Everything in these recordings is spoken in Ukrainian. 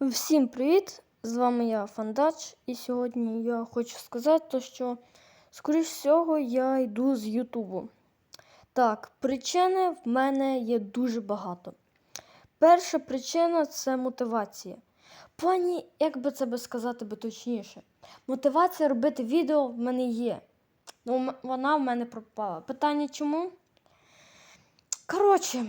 Всім привіт! З вами я Фандач, і сьогодні я хочу сказати, що, скоріш всього, я йду з Ютубу. Так, причини в мене є дуже багато. Перша причина це мотивація. В плані, як би це би сказати би точніше, мотивація робити відео в мене є. Ну, вона в мене пропала. Питання чому? Коротше,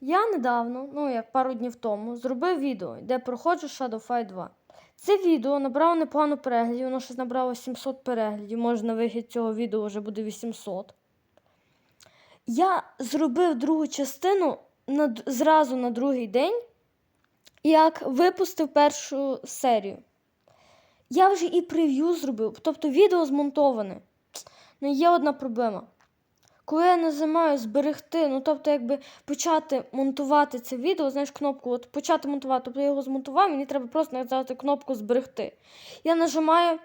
я недавно, ну як пару днів тому, зробив відео, де проходжу Shadow Fight 2. Це відео набрало непогано переглядів, воно щось набрало 700 переглядів, може на вихід цього відео вже буде 800. Я зробив другу частину на, зразу на другий день, як випустив першу серію. Я вже і прев'ю зробив, тобто відео змонтоване. Ну є одна проблема. Коли я нажимаю зберегти, ну тобто, якби почати монтувати це відео, знаєш, кнопку от почати монтувати, тобто я його змонтував, мені треба просто нажати кнопку зберегти. Я нажимаю,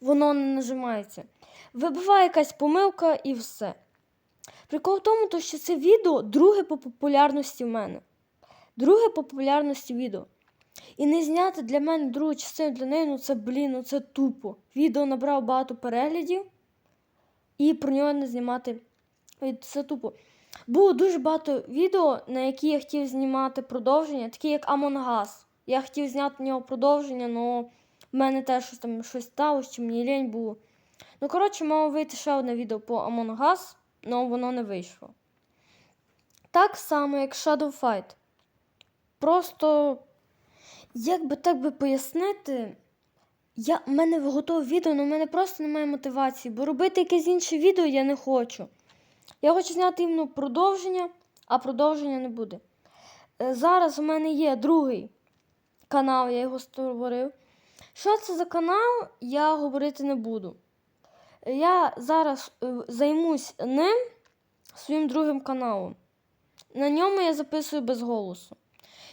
воно не нажимається. Вибиває якась помилка і все. Прикол в тому, то, що це відео друге по популярності в мене. Друге по популярності відео. І не зняти для мене другу частину для неї, ну це, блін, ну це тупо. Відео набрало багато переглядів, і про нього не знімати. Це тупо. Було дуже багато відео, на які я хотів знімати продовження, такі як Among Us. Я хотів зняти на нього продовження, але в мене теж щось там щось сталося, чи мені лінь було. Ну, коротше, мало вийти ще одне відео по Among Us, але воно не вийшло. Так само, як Shadow Fight. Просто, як би так би пояснити, я, в мене готове відео, але в мене просто немає мотивації, бо робити якесь інше відео я не хочу. Я хочу зняти іменно продовження, а продовження не буде. Е, Зараз у мене є другий канал, я його створив. Що це за канал, я говорити не буду. Е, Я зараз е, займусь ним своїм другим каналом. На ньому я записую без голосу.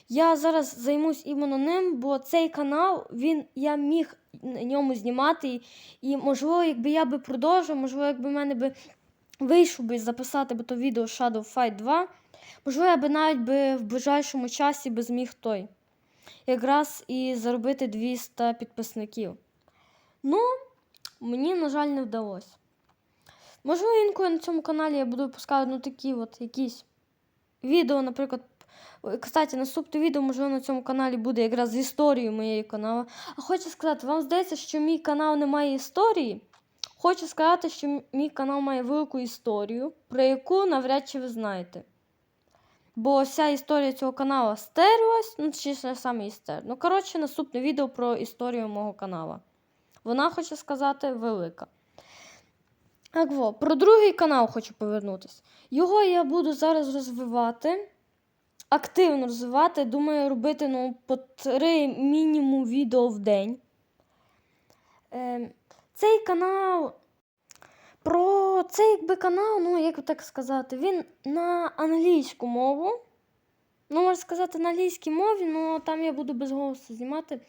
Я зараз займусь іменно ним, бо цей канал він, я міг на ньому знімати. І, можливо, якби я би продовжив, можливо, якби в мене би вийшов би записати би то відео Shadow Fight 2, можливо, я би навіть би в ближайшому часі би зміг той. Якраз і заробити 200 підписників. Ну, мені, на жаль, не вдалося. Можливо, інколи на цьому каналі я буду випускати ну, такі от якісь відео, наприклад. Кстати, наступне відео, можливо, на цьому каналі буде якраз з історією моєї каналу. А хочу сказати, вам здається, що мій канал не має історії? Хочу сказати, що мій канал має велику історію, про яку навряд чи ви знаєте. Бо вся історія цього каналу стерлась, ну чи ж саме і стер. Ну, коротше, наступне відео про історію мого каналу. Вона, хочу сказати, велика. Так, во, про другий канал хочу повернутися. Його я буду зараз розвивати, активно розвивати. Думаю, робити ну, по три мінімум відео в день. Е, цей канал. Про цей якби канал, ну як так сказати, він на англійську мову. Ну, можна сказати, на англійській мові, але там я буду без голосу знімати.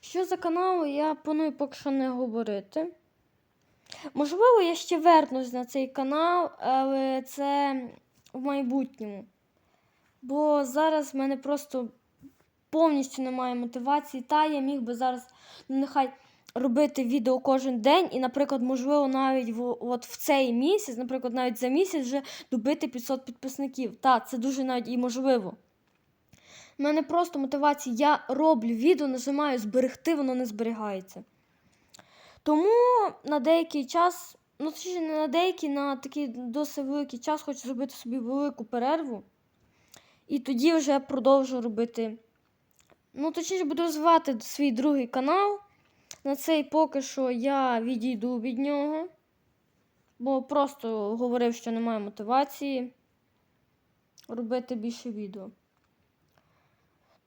Що за канал, я планую поки що не говорити. Можливо, я ще вернусь на цей канал, але це в майбутньому. Бо зараз в мене просто повністю немає мотивації. Та я міг би зараз, ну нехай робити відео кожен день, і, наприклад, можливо, навіть в, от в цей місяць, наприклад, навіть за місяць вже добити 500 підписників. Так, це дуже навіть і можливо. У мене просто мотивація. Я роблю відео, нажимаю зберегти, воно не зберігається. Тому на деякий час, ну точніше, не на деякий, на такий досить великий час хочу зробити собі велику перерву. І тоді вже продовжу робити. Ну, точніше, буду розвивати свій другий канал. На цей поки що я відійду від нього, бо просто говорив, що немає мотивації робити більше відео.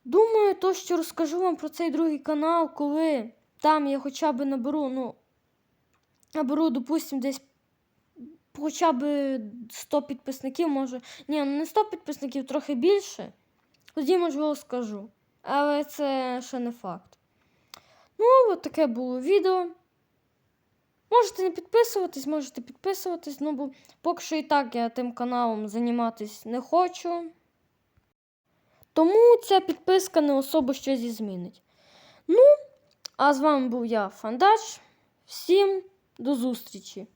Думаю, то, що розкажу вам про цей другий канал, коли там я хоча б наберу, ну, наберу, допустим, десь хоча б 100 підписників, може. Ні, ну не 100 підписників, трохи більше. Тоді, можливо, скажу. Але це ще не факт. Ну, от таке було відео. Можете не підписуватись, можете підписуватись, ну бо поки що і так я тим каналом займатися не хочу. Тому ця підписка не особо щось і змінить. А з вами був я, Фандач. Всім до зустрічі!